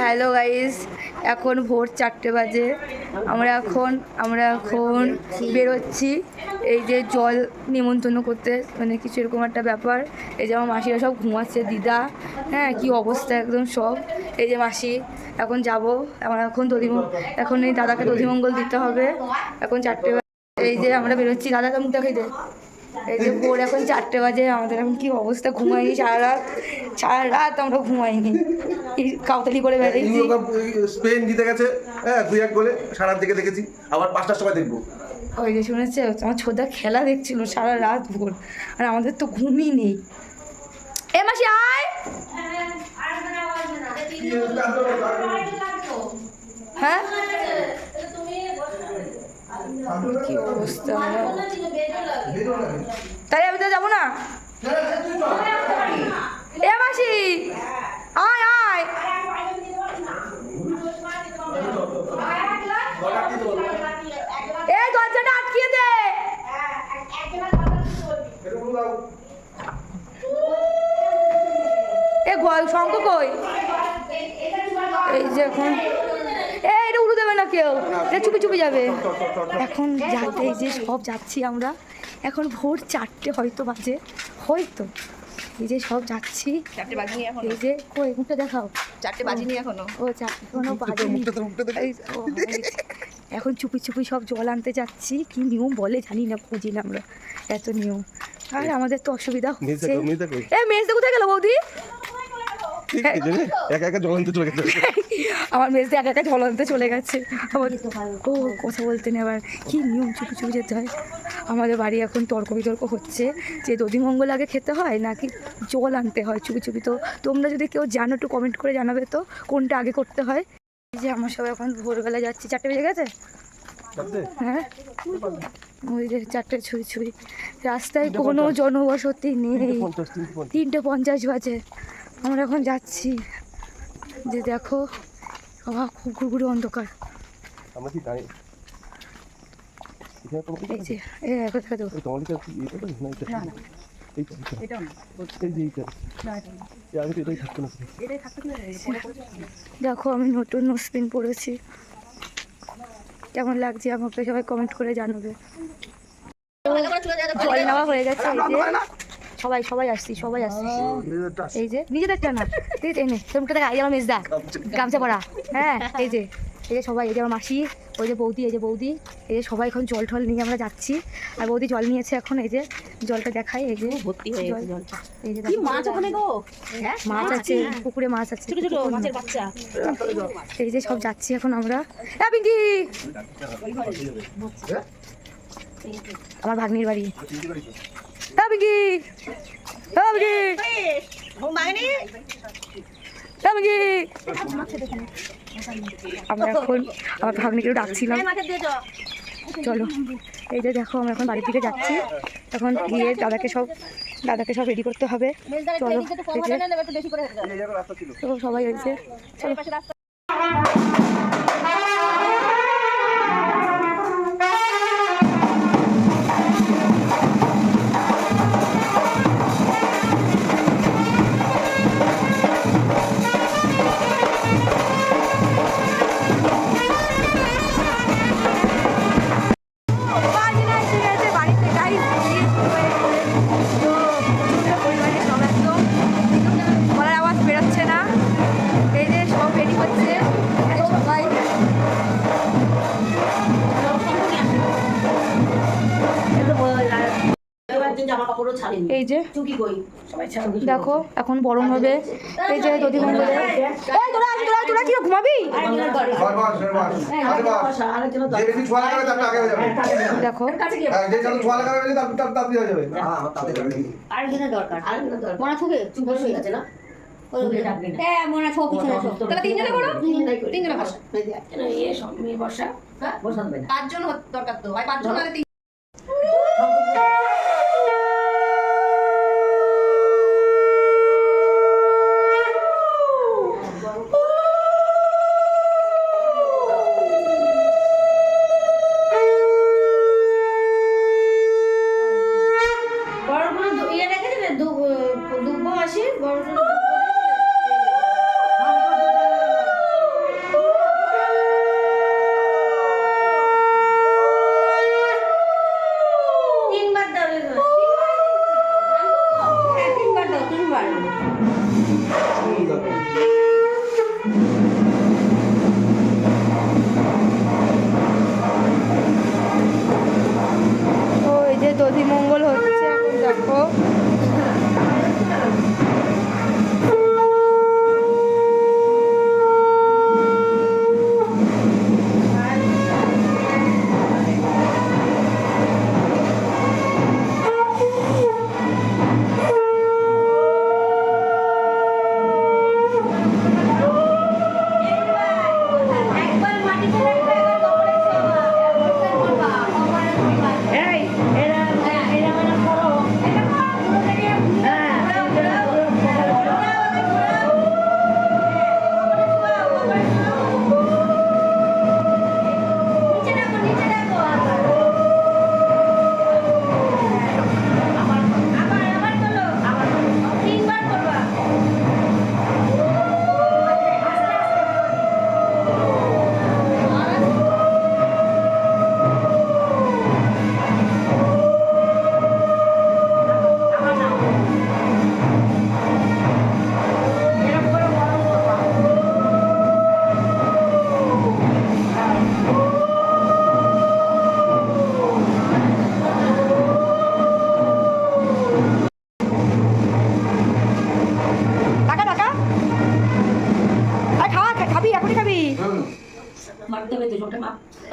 Hello guys, এখন ভোর চারটে বাজে। আমরা এখন আমরা এখন বেরোচ্ছি। এই যে জল নিমন্ত্রণ করতে মানে কিছু এরকম একটা ব্যাপার। এই যে আমার মাসিরা সব ঘুমাচ্ছে, দিদা হ্যাঁ কি অবস্থা একদম সব। এই যে মাসি, এখন যাব। আমার এখন দধিম, এখন এই দাদাকে দধিমঙ্গল দিতে হবে। এখন চারটে এই যে আমরা বেরোচ্ছি দাদাকে মুখ দেখাই দে। এই যে ভোর এখন চারটে বাজে আমাদের এখন কি অবস্থা? ঘুমাইনি সারা রাত। সারা রাত আমরা ঘুমাইনি। কাউতালি করে বেরিয়েছি স্পেন জিতে গেছে। হ্যাঁ দুই এক গোলে সারার দিকে দেখেছি। আবার পাঁচটার সময় দেখব। ওই যে শুনেছে আমার ছোদা খেলা দেখছিল সারা রাত ভোর। আর আমাদের তো ঘুমই নেই। এ মাসি আয়! হ্যাঁ? কি অবস্থা। তাই আমি তো যাব না এ মাসি আয় আয় এই দরজাটা আটকিয়ে দে এ ঘর শঙ্খ কই এই যে এখন এ এটা উড়ু দেবে না কেউ এটা চুপি চুপি যাবে। এখন যাতে এই যে সব যাচ্ছি আমরা এখন ভোর চারটে হয়তো বাজে। হয়তো। এই যে সব যাচ্ছি। চারটে বাজিনি এখনও। এই যে কই মুখটা দেখাও। চারটে বাজিনি এখনও। ও চারটে বাজেনি। এই, এখন চুপি চুপি সব জল আনতে যাচ্ছি। কি নিয়ম বলে জানি না বুঝি না আমরা। এত নিয়ম। আর আমাদের তো অসুবিধা হচ্ছে। এ মেজদা কোথায় গেল বৌদি? একা একা জল আনতে চলে গেছে। আমার মেজদা একা একা জল আনতে চলে গেছে। আমার ও কথা বলতে নেই আবার। কি নিয়ম চুপি চুপি যেতে হয়। আমাদের বাড়ি এখন তর্ক বিতর্ক হচ্ছে যে দধিমঙ্গল আগে খেতে হয় নাকি জল আনতে হয় চুপি চুপি। তো তোমরা যদি কেউ জানো একটু কমেন্ট করে জানাবে তো কোনটা আগে করতে হয়। এই যে আমার সবাই এখন ভোরবেলা যাচ্ছি। চারটে বেজে গেছে? হ্যাঁ? ওই যে চারটে ছুঁই ছুঁই। রাস্তায় কোনো জনবসতি নেই। তিনটে পঞ্চাশ বাজে। আমরা এখন যাচ্ছি যে দেখো বাবা খুব ঘুরঘুরি অন্ধকার। আমরা কি জানি এখানে তোমাকে এই যে এ দেখো আমি নতুন নোসপিন পড়েছি কেমন লাগছে আমাকে সবাই কমেন্ট করে জানাবে। জল নেওয়া হয়ে গেছে সবাই সবাই আসছি সবাই আসছি। এই যে নিজেদেরটা না এই যে এনে তোমকে দেখা এই যে আমার মেজদা। গামছা পরা। হ্যাঁ এই যে এই যে সবাই এই যে আমার মাসি ওই যে বৌদি এই যে বৌদি। এই যে সবাই এখন জল টল নিয়ে আমরা যাচ্ছি। আর বৌদি জল নিয়েছে এখন এই যে জলটা দেখাই এই যে। ভর্তি হয়ে গেছে জলটা। এই যে কি মাছ ওখানে গো? হ্যাঁ মাছ আছে পুকুরে মাছ আছে ছোট ছোট মাছের বাচ্চা। এই যে সব যাচ্ছি এখন আমরা। এ পিঙ্কি! আমার ভাগ্নির বাড়ি। এ পিঙ্কি এ পিঙ্কি এ পিঙ্কি আমরা এখন আমার ভাগ্নিকে ডাকছিলাম। চলো। এই যে দেখো আমরা এখন বাড়ির দিকে যাচ্ছি। এখন গিয়ে দাদাকে সব দাদাকে সব রেডি করতে হবে। চলো সবাই হয়েছে চলো। এই যে দেখো এখন বরণ হবে এই যে দধি মঙ্গলে এই তোরা তোরা তোরা কি ঘুমাবি হয়ে দেখো হ্যাঁ, যে যত ছোঁয়া লাগাবে